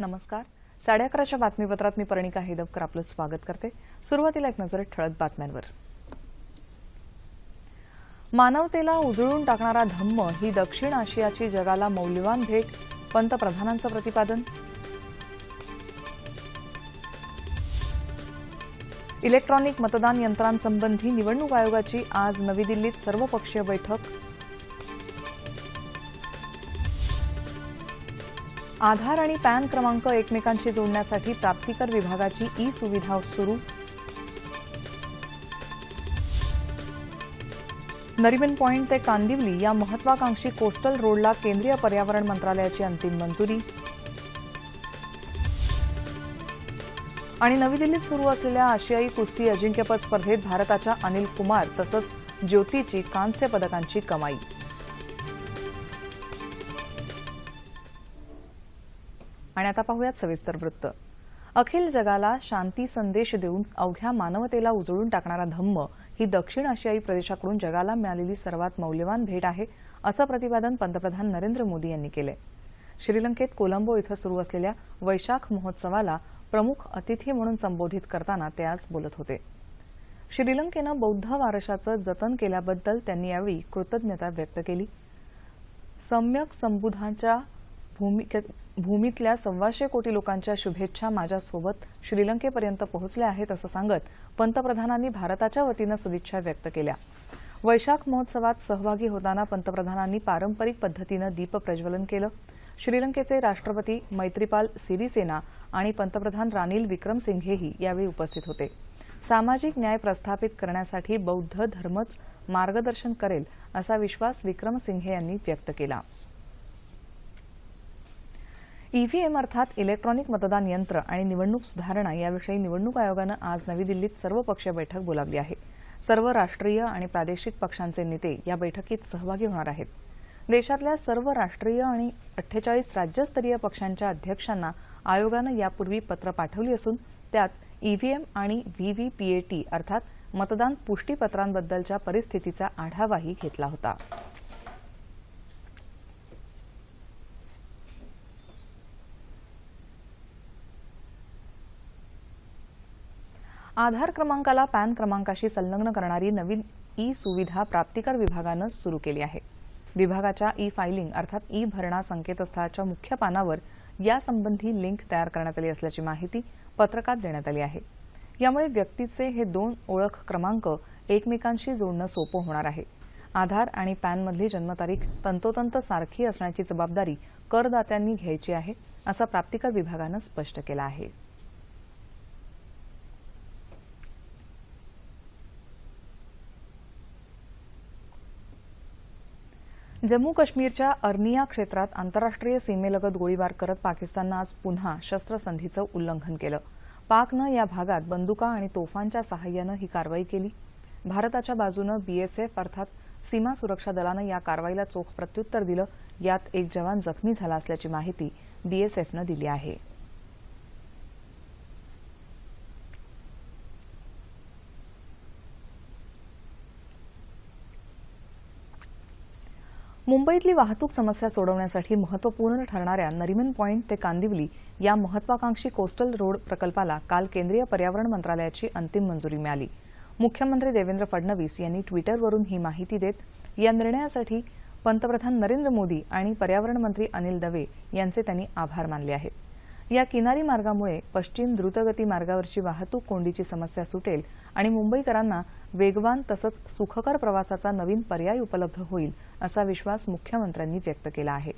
नमस्कार. साडे अकराच्या बातमीपत्रात मी परिणिका हेदवकर आपलं स्वागत करते. सुरुवातीला एक नजर ठळक बातम्यांवर. मानवतेला उजळून टाकणारा धम्म ही दक्षिण आशियाची जगाला मौल्यवान भेट पंतप्रधानांचं प्रतिपादन. इलेक्ट्रॉनिक मतदान यंत्रांसंबंधी निवडणूक आयोगाची आज नवी दिल्लीत सर्वपक्षीय बैठक. आधार आणि पॅन क्रमांक एकमेकांशी जोडण्यासाठी प्राप्तिकर विभागाची ई सुविधा सुरू. नरिमन पॉइंट ते कांदिवली या महत्वाकांक्षी कोस्टल रोडला केंद्रीय पर्यावरण मंत्रालयाची अंतिम मंजुरी. आणि नवी दिल्लीत सुरू असलेल्या आशियाई कुस्ती अजिंक्यपद स्पर्धेत भारताच्या अनिल कुमार तसंच ज्योतीची कांस्य पदकांची कमाई. आणि आता पाहूयात सविस्तर वृत्त. अखिल जगाला शांती संदेश देऊन अवघ्या मानवतेला उजळून टाकणारा धम्म ही दक्षिण आशियाई प्रदेशाकडून जगाला मिळालेली सर्वात मौल्यवान भेट आहे असं प्रतिपादन पंतप्रधान नरेंद्र मोदी यांनी केलं श्रीलंकेत कोलंबो इथं सुरू असलेल्या वैशाख महोत्सवाला प्रमुख अतिथी म्हणून संबोधित करताना ते आज बोलत होते. श्रीलंकेनं बौद्ध वारशाचं जतन केल्याबद्दल त्यांनी यावेळी कृतज्ञता व्यक्त केली. सम्यक संबुधांच्या भूमिके- भूमीतल्या सव्वाशे कोटी लोकांच्या शुभेच्छा माझ्यासोबत श्रीलंकेपर्यंत पोहोचल्या आहेत असं सांगत पंतप्रधानांनी भारताच्या वतीनं सदिच्छा व्यक्त केल्या. वैशाख महोत्सवात सहभागी होताना पंतप्रधानांनी पारंपरिक पद्धतीनं दीप प्रज्वलन केलं. श्रीलंकेचे राष्ट्रपती मैत्रीपाल सिरिसेना आणि पंतप्रधान रानिल विक्रमसिंघेही यावेळी उपस्थित होते. सामाजिक न्याय प्रस्थापित करण्यासाठी बौद्ध धर्मच मार्गदर्शन करेल असा विश्वास विक्रमसिंघे यांनी व्यक्त केला. ईव्हीएम अर्थात इलेक्ट्रॉनिक मतदान यंत्र आणि निवडणूक सुधारणा याविषयी निवडणूक आयोगानं आज नवी दिल्लीत सर्वपक्षीय बैठक बोलावली आहे. सर्व राष्ट्रीय आणि प्रादेशिक पक्षांचे नेते या बैठकीत सहभागी होणार आहेत. देशातल्या सर्व राष्ट्रीय आणि अठ्ठेचाळीस राज्यस्तरीय पक्षांच्या अध्यक्षांना आयोगानं यापूर्वी पत्र पाठवली असून त्यात ईव्हीएम आणि व्हीव्हीपीएटी अर्थात मतदान पुष्टीपत्रांबद्दलच्या परिस्थितीचा आढावाही घेतला होता. आधार क्रमांकाला पॅन क्रमांकाशी संलग्न करणारी नवीन ई सुविधा प्राप्तिकर विभागानं सुरू केली आहे. विभागाच्या ई फायलिंग अर्थात ई भरणा संकेतस्थळाच्या मुख्य पानावर यासंबंधी लिंक तयार करण्यात आली असल्याची माहिती पत्रकात देण्यात आली आहे. यामुळे व्यक्तीचे हे दोन ओळख क्रमांक एकमेकांशी जोडणं सोपं होणार आहे. आधार आणि पॅनमधली जन्मतारीख तंतोतंत सारखी असण्याची जबाबदारी करदात्यांनी घ्यायची आहे असं प्राप्तिकर विभागानं स्पष्ट केलं आहे. जम्मू काश्मीरच्या अर्निया क्षेत्रात आंतरराष्ट्रीय सीमेलगत गोळीबार करत पाकिस्ताननं आज पुन्हा शस्त्रसंधीचं उल्लंघन केलं. पाकनं या भागात बंदुका आणि तोफांच्या सहाय्यानं ही कारवाई केली. भारताच्या बाजूनं बीएसएफ अर्थात सीमा सुरक्षा दलानं या कारवाईला चोख प्रत्युत्तर दिलं. यात एक जवान जखमी झाला असल्याची माहिती बीएसएफनं दिली आहे. मुंबईतली वाहतूक समस्या सोडवण्यासाठी महत्त्वपूर्ण ठरणाऱ्या नरिमन पॉइंट ते कांदिवली या महत्वाकांक्षी कोस्टल रोड प्रकल्पाला काल केंद्रीय पर्यावरण मंत्रालयाची अंतिम मंजुरी मिळाली. मुख्यमंत्री देवेंद्र फडणवीस यांनी ट्विटरवरून ही माहिती देत या निर्णयासाठी पंतप्रधान नरेंद्र मोदी आणि पर्यावरण मंत्री अनिल दवे यांचे त्यांनी आभार मानले आहेत. या किनारी मार्गामुळे पश्चिम द्रुतगती मार्गावरची वाहतूक कोंडीची समस्या सुटेल आणि मुंबईकरांना वेगवान तसंच सुखकर प्रवासाचा नवीन पर्याय उपलब्ध होईल असा विश्वास मुख्यमंत्र्यांनी व्यक्त केला आहे.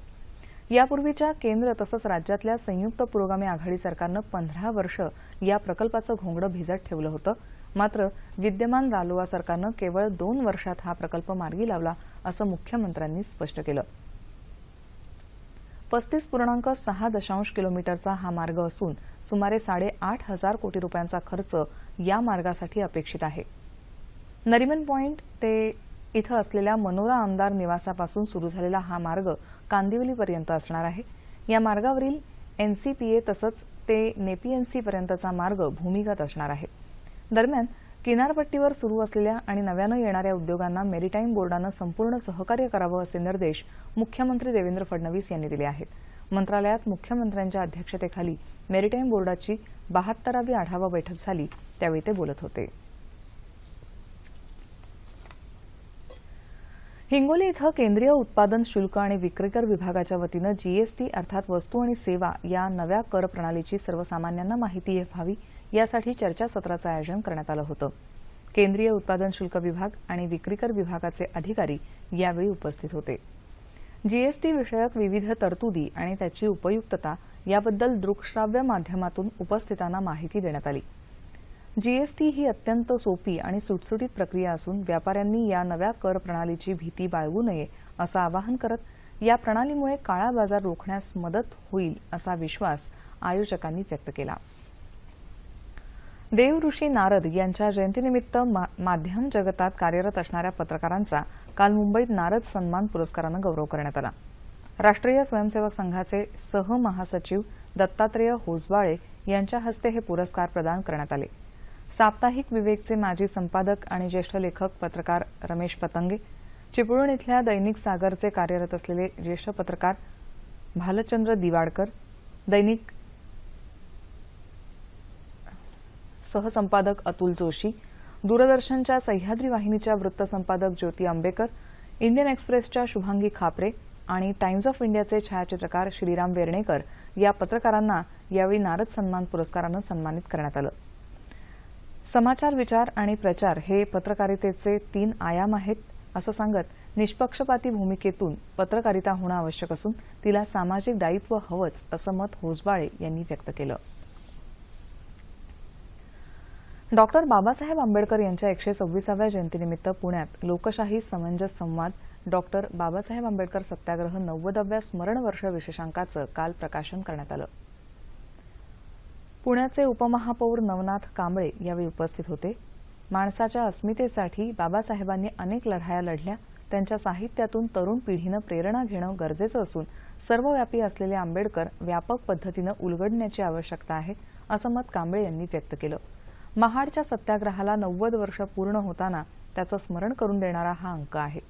यापूर्वीच्या केंद्र तसंच राज्यातल्या संयुक्त पुरोगामी आघाडी सरकारनं पंधरा वर्ष या प्रकल्पाचं घोंगडं भिजत ठेवलं होतं. मात्र विद्यमान रालोआ सरकारनं केवळ दोन वर्षात हा प्रकल्प मार्गी लावला असं मुख्यमंत्र्यांनी स्पष्ट केलं. पस्तीस पूर्णांक सहा दशांश किलोमीटरचा हा मार्ग असून सुमारे साडेआठ हजार कोटी रुपयांचा खर्च या मार्गासाठी अपेक्षित आहे. नरिमन पॉइंट ते इथं असलेल्या मनोरा आमदार निवासापासून सुरू झालेला हा मार्ग कांदिवलीपर्यंत असणार आहे. या मार्गावरील एनसीपीए तसंच ते नेपीएनसीपर्यंतचा मार्ग भूमिगत असणार आहे. दरम्यान किनारपट्टीवर सुरू असलेल्या आणि नव्यानं येणाऱ्या उद्योगांना मेरीटाईम बोर्डानं संपूर्ण सहकार्य करावं असे निर्देश मुख्यमंत्री देवेंद्र फडणवीस यांनी दिले आहेत. मंत्रालयात मुख्यमंत्र्यांच्या अध्यक्षतेखाली मेरीटाईम बोर्डाची बहात्तरावी आढावा बैठक झाली त्यावेळी ते बोलत होते. हिंगोली इथं केंद्रीय उत्पादन शुल्क आणि विक्रीकर विभागाच्या वतीनं जीएसटी अर्थात वस्तू आणि सेवा या नव्या कर प्रणालीची सर्वसामान्यांना माहिती व्हावी. यासाठी चर्चासत्राचं आयोजन करण्यात आलं होतं. केंद्रीय उत्पादन शुल्क विभाग आणि विक्रीकर विभागाचे अधिकारी यावेळी उपस्थित होते. जीएसटी विषयक विविध तरतुदी आणि त्याची उपयुक्तता याबद्दल दृकश्राव्य माध्यमातून उपस्थितांना माहिती देण्यात आली. जीएसटी ही अत्यंत सोपी आणि सुटसुटीत प्रक्रिया असून व्यापाऱ्यांनी या नव्या कर प्रणालीची भीती बाळगू नये असं आवाहन करत या प्रणालीमुळे काळा बाजार रोखण्यास मदत होईल असा विश्वास आयोजकांनी व्यक्त केला. देवऋषी नारद यांच्या जयंतीनिमित्त मा- माध्यम जगतात कार्यरत असणाऱ्या पत्रकारांचा काल मुंबईत नारद सन्मान पुरस्कारानं गौरव करण्यात आला. राष्ट्रीय स्वयंसेवक संघाचे सहमहासचिव दत्तात्रेय होसबाळे यांच्या हस्ते हे पुरस्कार प्रदान करण्यात आले. साप्ताहिक विवेकचे माजी संपादक आणि ज्येष्ठ लेखक पत्रकार रमेश पतंगे चिपळूण इथल्या दैनिक सागरचे कार्यरत असलेले ज्येष्ठ पत्रकार भालचंद्र दिवाडकर दैनिक सहसंपादक अतुल जोशी दूरदर्शनच्या सह्याद्री वाहिनीच्या वृत्तसंपादक ज्योती आंबेकर इंडियन एक्सप्रेसच्या शुभांगी खापरे आणि टाइम्स ऑफ इंडियाचे छायाचित्रकार श्रीराम वेर्णेकर या पत्रकारांना यावेळी नारद सन्मान पुरस्कारानं सन्मानित करण्यात आलं. समाचार विचार आणि प्रचार हे पत्रकारितेचे तीन आयाम आहेत असं सांगत निष्पक्षपाती भूमिकेतून पत्रकारिता होणं आवश्यक असून तिला सामाजिक दायित्व हवंच असं मत होसबाळे यांनी व्यक्त केलं. डॉक्टर बाबासाहेब आंबेडकर यांच्या एकशे सव्वीसाव्या जयंतीनिमित्त पुण्यात लोकशाही समंजस संवाद. डॉक्टर बाबासाहेब आंबेडकर सत्याग्रह नव्वदाव्या स्मरणवर्ष विशेषांकाचं काल प्रकाशन करण्यात आलं. पुण्याचे उपमहापौर नवनाथ कांबळे यावेळी उपस्थित होते. माणसाच्या अस्मितेसाठी बाबासाहेबांनी अनेक लढाया लढल्या. त्यांच्या साहित्यातून तरुण पिढीनं प्रेरणा घेणं गरजेचं असून सर्वव्यापी असलेले आंबेडकर व्यापक पद्धतीनं उलगडण्याची आवश्यकता आहे असं मत कांबळे यांनी व्यक्त केलं. महाडच्या सत्याग्रहाला नव्वद वर्ष पूर्ण होताना त्याचं स्मरण करून देणारा हा अंक आहे.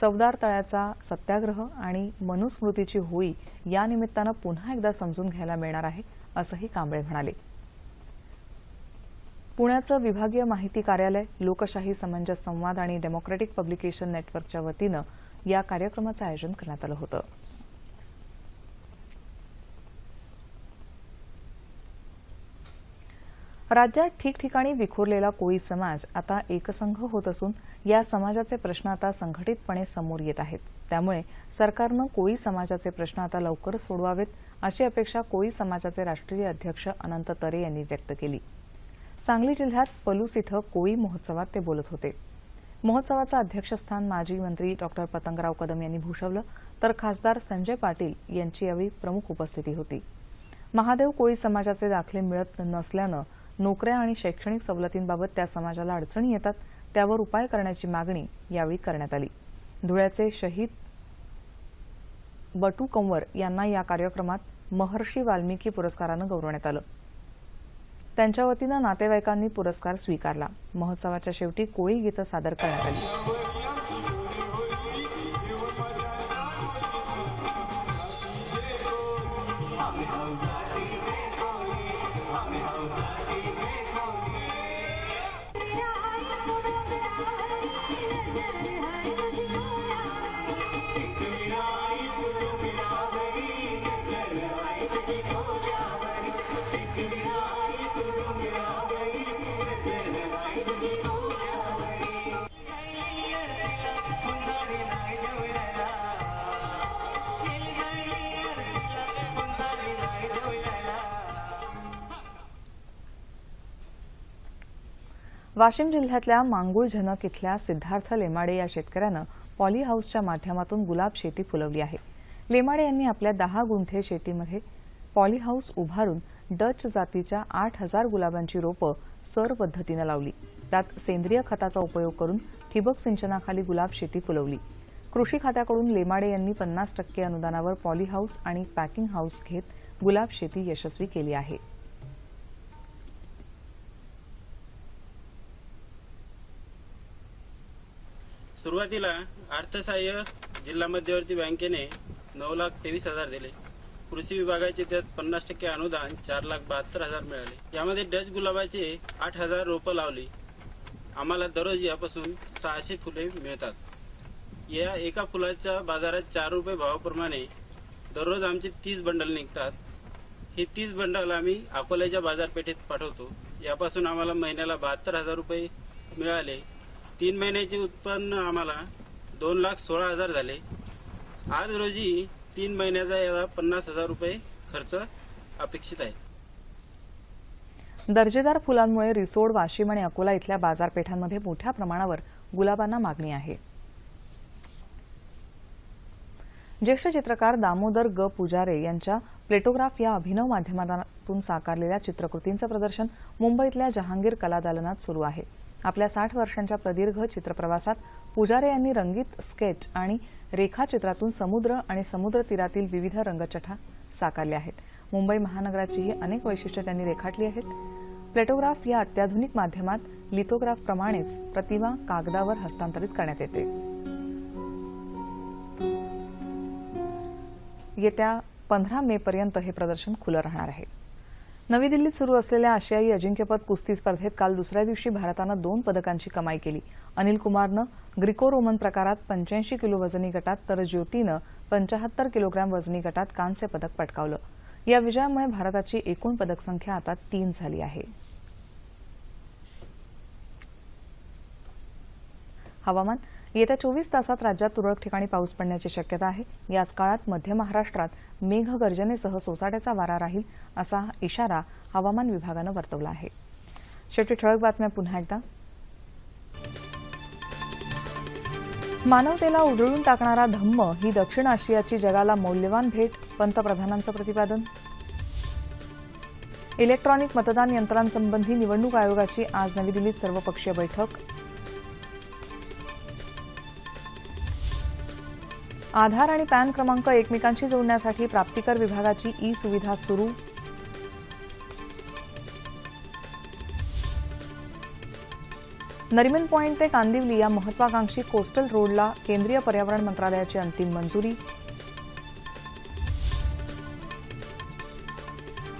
चवदार तळ्याचा सत्याग्रह आणि मनुस्मृतीची होळी या निमित्तानं पुन्हा एकदा समजून घ्यायला मिळणार आहे असंही कांबळे म्हणाले. पुण्याचं विभागीय माहिती कार्यालय लोकशाही समंजस संवाद आणि डेमोक्रेटिक पब्लिकेशन नेटवर्कच्या वतीनं या कार्यक्रमाचं आयोजन करण्यात आलं होतं. राज्यात ठिकठिकाणी विखुरलेला कोळी समाज आता एकसंघ होत असून या समाजाचे प्रश्न आता संघटितपणे समोर येत आहेत. त्यामुळे सरकारनं कोळी समाजाचे प्रश्न आता लवकर सोडवावेत अशी अपेक्षा कोळी समाजाचे राष्ट्रीय अध्यक्ष अनंत तरे यांनी व्यक्त केली. सांगली जिल्ह्यात पलूस इथं कोळी महोत्सवात ते बोलत होते. महोत्सवाचं अध्यक्षस्थान माजी मंत्री डॉक्टर पतंगराव कदम यांनी भूषवलं तर खासदार संजय पाटील यांची यावेळी प्रमुख उपस्थिती होती. महादेव कोळी समाजाचे दाखले मिळत नसल्यानं नोकऱ्या आणि शैक्षणिक सवलतींबाबत त्या समाजाला अडचणी येतात त्यावर उपाय करण्याची मागणी यावेळी करण्यात आली. धुळ्याचे शहीद बटू कंवर यांना या कार्यक्रमात महर्षी वाल्मिकी पुरस्कारानं गौरवण्यात आलं. त्यांच्या वतीनं नातेवाईकांनी पुरस्कार स्वीकारला. महोत्सवाच्या शेवटी कोळी गीतं सादर करण्यात आली. वाशिम जिल्ह्यातल्या मांगूळ झनक इथल्या सिद्धार्थ लेमाडे या शेतकऱ्यानं पॉली हाऊसच्या माध्यमातून गुलाब शेती फुलवली आहे. लेमाडे यांनी आपल्या दहा गुंठे शेतीमध्ये पॉली हाऊस उभारून डच जातीच्या आठ हजार गुलाबांची रोपं सर पद्धतीनं लावली. त्यात सेंद्रिय खताचा उपयोग करून ठिबक सिंचनाखाली गुलाब शेती फुलवली. कृषी खात्याकडून लेमाडे यांनी पन्नास टक्के अनुदानावर पॉली हाऊस आणि पॅकिंग हाऊस घेत गुलाब शेती यशस्वी केली आहे. सुरुवातीला अर्थसहाय्य जिल्हा मध्यवर्ती बँकेने नऊ लाख तेवीस हजार दिले. कृषी विभागाचे त्यात पन्नास टक्के अनुदान चार लाख बहात्तर हजार मिळाले. यामध्ये डच गुलाबाचे आठ हजार रोपं लावली. आम्हाला दररोज यापासून सहाशे फुले मिळतात. या एका फुलाच्या बाजारात चार रुपये भावाप्रमाणे दररोज आमचे तीस बंडल निघतात. हे तीस बंडल आम्ही अकोल्याच्या बाजारपेठेत पाठवतो. यापासून आम्हाला महिन्याला बहात्तर हजार रुपये मिळाले. तीन महिन्याचे उत्पन्न आम्हाला दोन लाख सोळा हजार झाले. आज रोजी तीन महिन्याचा याला पन्नास हजार रुपये खर्च अपेक्षित आहे. दर्जेदार फुलांमुळे रिसोड वाशिम आणि अकोला इथल्या बाजारपेठांमध्ये मोठ्या प्रमाणावर गुलाबांना मागणी आहे. ज्येष्ठ चित्रकार दामोदर ग. पुजारे यांच्या प्लेटोग्राफ या अभिनव माध्यमातून साकारलेल्या चित्रकृतींचं प्रदर्शन मुंबईतल्या जहांगीर कला दालनात सुरू आहे. आपल्या साठ वर्षांच्या प्रदीर्घ चित्रप्रवासात पुजारे यांनी रंगीत स्केच आणि रेखाचित्रातून समुद्र आणि समुद्र तीरातील विविध रंगछटा साकारल्या आहेत. मुंबई महानगराचीही अनेक वैशिष्ट्य त्यांनी रेखाटली आहेत. प्लेटोग्राफ या अत्याधुनिक माध्यमात लिथोग्राफप्रमाणेच प्रतिमा कागदावर हस्तांतरित करण्यात येते. येत्या पंधरा मे पर्यंत हे प्रदर्शन खुलं राहणार आहे. नवी दिल्लीत सुरू असलेल्या आशियाई अजिंक्यपद कुस्ती स्पर्धेत काल दुसऱ्या दिवशी भारतानं दोन पदकांची कमाई केली. अनिल कुमारनं ग्रिको रोमन प्रकारात पंच्याऐंशी किलो वजनी गटात तर ज्योतीनं पंचाहत्तर किलोग्रॅम वजनी गटात कांस्य पदक पटकावलं. या विजयामुळे भारताची एकूण पदकसंख्या आता तीन झाली आहे. हवामान येत्या चोवीस तासात राज्यात तुरळक ठिकाणी पाऊस पडण्याची शक्यता आहे. याच काळात मध्य महाराष्ट्रात मेघगर्जनेसह सोसाट्याचा वारा राहील असा इशारा हवामान विभागानं वर्तवला आहे. शेवटी ठळक बातम्या पुन्हा एकदा. मानवतेला उजळून टाकणारा धम्म ही दक्षिण आशियाची जगाला मौल्यवान भेट पंतप्रधानांचं प्रतिपादन. इलेक्ट्रॉनिक मतदान यंत्रांसंबंधी निवडणूक आयोगाची आज नवी दिल्लीत सर्वपक्षीय बैठक. आधार आणि पॅन क्रमांक एकमेकांशी जोडण्यासाठी प्राप्तिकर विभागाची ई सुविधा सुरू. नरिमन पॉइंट ते कांदिवली या महत्वाकांक्षी कोस्टल रोडला केंद्रीय पर्यावरण मंत्रालयाची अंतिम मंजुरी.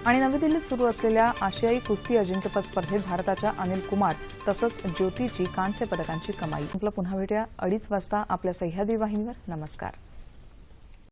आणि नवी दिल्लीत सुरू असलेल्या आशियाई कुस्ती अजिंक्यपद स्पर्धेत भारताच्या अनिल कुमार तसंच ज्योतीची कांस्य पदकांची कमाई. आपलं पुन्हा भेटूया अडीच वाजता आपल्या सह्याद्री वाहिनीवर. नमस्कार.